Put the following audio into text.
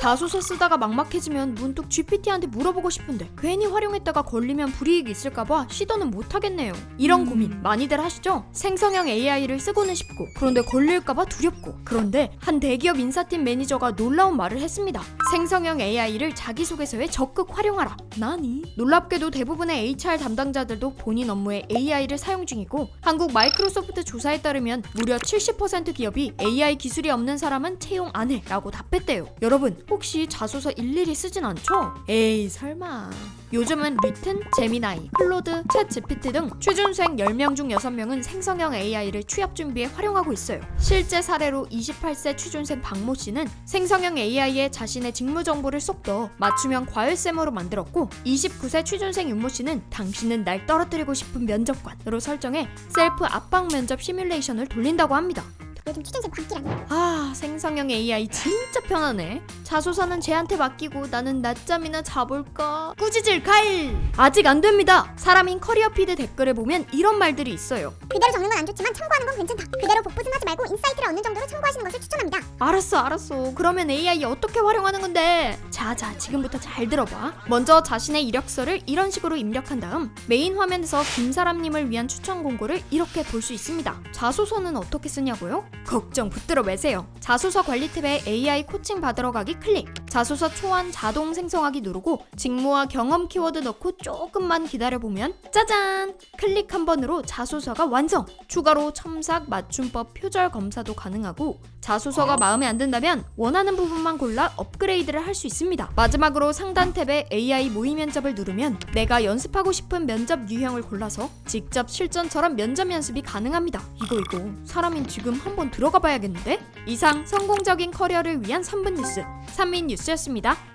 자소서 쓰다가 막막해지면 문득 GPT한테 물어보고 싶은데 괜히 활용했다가 걸리면 불이익이 있을까봐 시도는 못하겠네요. 이런 고민 많이들 하시죠? 생성형 AI를 쓰고는 싶고 그런데 걸릴까봐 두렵고 그런데 한 대기업 인사팀 매니저가 놀라운 말을 했습니다. 생성형 AI를 자기소개서에 적극 활용하라. 나니? 놀랍게도 대부분의 HR 담당자들도 본인 업무에 AI를 사용 중이고 한국 마이크로소프트 조사에 따르면 무려 70% 기업이 AI 기술이 없는 사람은 채용 안 해라고 답했대요. 여러분 혹시 자소서 일일이 쓰진 않죠? 에이 설마. 요즘은 리튼, 제미나이, 클로드, 챗 GPT 등 취준생 10명 중 6명은 생성형 AI를 취업 준비에 활용하고 있어요. 실제 사례로 28세 취준생 박모 씨는 생성형 AI에 자신의 직무 정보를 쏙 넣어 맞춤형 과열세모로 만들었고 29세 취준생 윤모 씨는 당신은 날 떨어뜨리고 싶은 면접관으로 설정해 셀프 압박 면접 시뮬레이션을 돌린다고 합니다. 요즘 취준생 광기라니 아 생성형 AI 진짜 편하네 자소서는 쟤한테 맡기고 나는 낮잠이나 자볼까? 꾸짖을 갈 아직 안 됩니다. 사람인 커리어 피드 댓글에 보면 이런 말들이 있어요 그대로 적는 건 안 좋지만 참고하는 건 괜찮다. 그대로 복붙은 하지 말고 인사이트를 얻는 정도로 참고하시는 것을 추천합니다. 알았어 알았어. 그러면 AI 어떻게 활용하는 건데? 자 자 지금부터 잘 들어봐. 먼저 자신의 이력서를 이런 식으로 입력한 다음 메인 화면에서 김사람님을 위한 추천 공고를 이렇게 볼 수 있습니다. 자소서는 어떻게 쓰냐고요? 걱정 붙들어 매세요. 자소서 관리 탭에 AI 코칭 받으러 가기 클릭 자소서 초안 자동 생성하기 누르고 직무와 경험 키워드 넣고 조금만 기다려보면 짜잔 클릭 한 번으로 자소서가 완성 추가로 첨삭 맞춤법 표절 검사도 가능하고 자소서가 마음에 안 든다면 원하는 부분만 골라 업그레이드를 할 수 있습니다. 마지막으로 상단 탭에 AI 모의 면접을 누르면 내가 연습하고 싶은 면접 유형을 골라서 직접 실전처럼 면접 연습이 가능합니다. 이거 이거 사람인 지금 한번 들어가 봐야겠는데? 이상 성공적인 커리어를 위한 3분 뉴스 3민 뉴스였습니다.